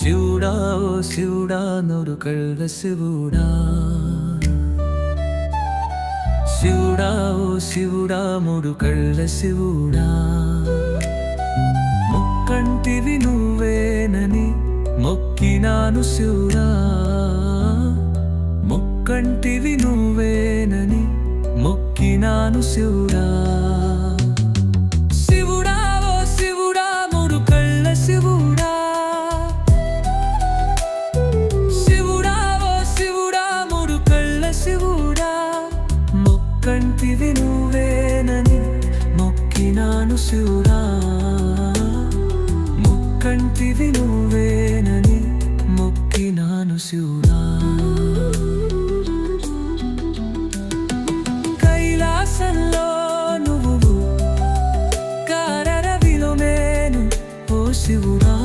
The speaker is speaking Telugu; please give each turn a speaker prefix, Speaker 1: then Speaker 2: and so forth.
Speaker 1: శివుడా ఓ శివుడా నోరు కళ్ళ శివుడా. శివుడా ఓ శివుడా మూడు కళ్ళ శివుడా. ముక్కంటివి నువ్వేనని మొక్కినాను శివుడా. ముక్కంటివి నువ్వేనని మొక్కినాను శివుడా. చూపివి నువ్వేనని మొక్కినాను శివురా మొక్కంటివి నువ్వేనని మొక్కినాను శివురా కైలాసంలో నువ్వు కారరవిలో నేను ఓ శివురా